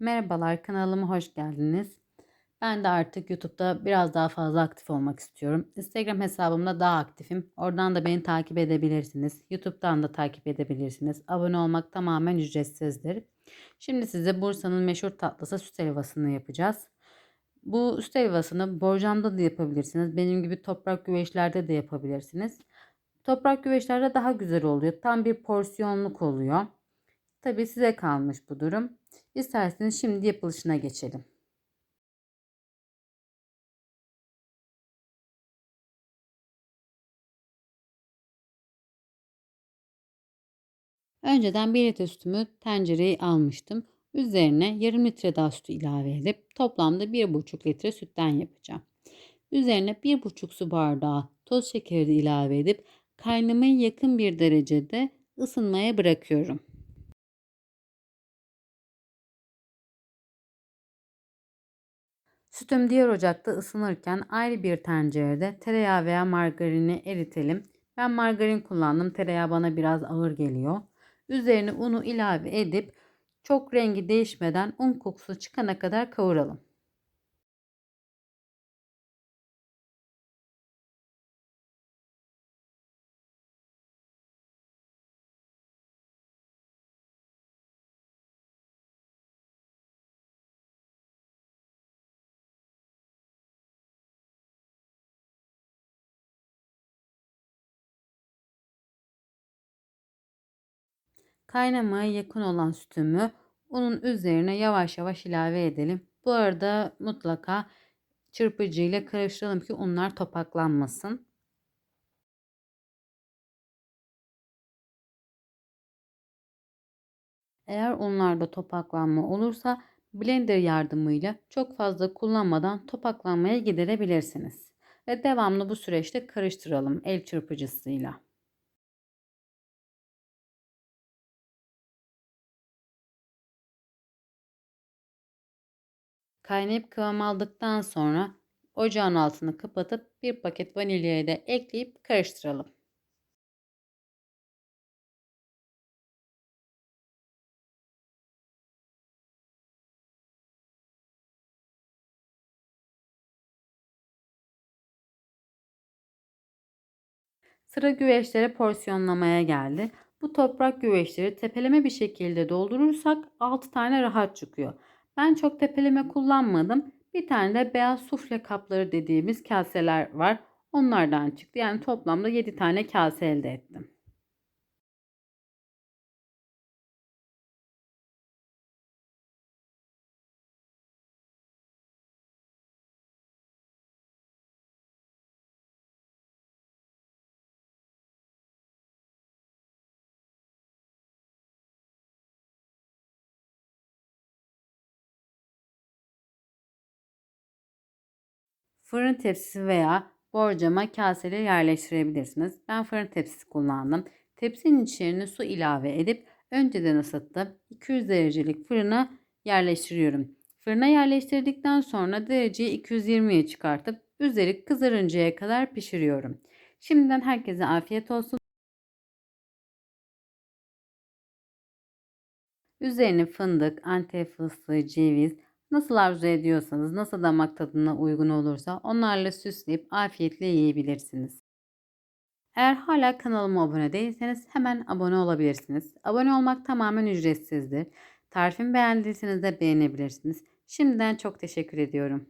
Merhabalar, kanalıma hoş geldiniz. Ben de artık YouTube'da biraz daha fazla aktif olmak istiyorum. Instagram hesabımda daha aktifim. Oradan da beni takip edebilirsiniz. YouTube'dan da takip edebilirsiniz. Abone olmak tamamen ücretsizdir. Şimdi size Bursa'nın meşhur tatlısı süt helvasını yapacağız. Bu süt helvasını borcamda da yapabilirsiniz. Benim gibi toprak güveçlerde de yapabilirsiniz. Toprak güveçlerde daha güzel oluyor. Tam bir porsiyonluk oluyor. Tabii size kalmış bu durum. İsterseniz şimdi yapılışına geçelim. Önceden 1 litre sütümü tencereye almıştım. Üzerine yarım litre daha sütü ilave edip toplamda 1,5 litre sütten yapacağım. Üzerine 1,5 su bardağı toz şekeri de ilave edip kaynamaya yakın bir derecede ısınmaya bırakıyorum. Sütüm diğer ocakta ısınırken ayrı bir tencerede tereyağı veya margarini eritelim. Ben margarin kullandım. Tereyağı bana biraz ağır geliyor. Üzerine unu ilave edip çok rengi değişmeden un kokusu çıkana kadar kavuralım. Kaynamaya yakın olan sütümü unun üzerine yavaş yavaş ilave edelim. Bu arada mutlaka çırpıcı ile karıştıralım ki unlar topaklanmasın. Eğer unlarda topaklanma olursa blender yardımıyla çok fazla kullanmadan topaklanmaya giderebilirsiniz. Ve devamlı bu süreçte karıştıralım el çırpıcısıyla. Kaynayıp kıvam aldıktan sonra ocağın altını kapatıp bir paket vanilyayı da ekleyip karıştıralım. Sıra güveçlere porsiyonlamaya geldi. Bu toprak güveçleri tepeleme bir şekilde doldurursak 6 tane rahat çıkıyor. Ben çok tepeleme kullanmadım. Bir tane de beyaz sufle kapları dediğimiz kaseler var. Onlardan çıktı. Yani toplamda 7 tane kase elde ettim. Fırın tepsisi veya borcama kaseleri yerleştirebilirsiniz. Ben fırın tepsisi kullandım. Tepsinin içerisine su ilave edip önceden ısıttım. 200 derecelik fırına yerleştiriyorum. Fırına yerleştirdikten sonra dereceyi 220'ye çıkartıp üzeri kızarıncaya kadar pişiriyorum. Şimdiden herkese afiyet olsun. Üzerine fındık, antep fıstığı, ceviz, Nasıl arzu ediyorsanız, nasıl damak tadına uygun olursa onlarla süsleyip afiyetle yiyebilirsiniz. Eğer hala kanalıma abone değilseniz hemen abone olabilirsiniz. Abone olmak tamamen ücretsizdir. Tarifimi beğendiyseniz de beğenebilirsiniz. Şimdiden çok teşekkür ediyorum.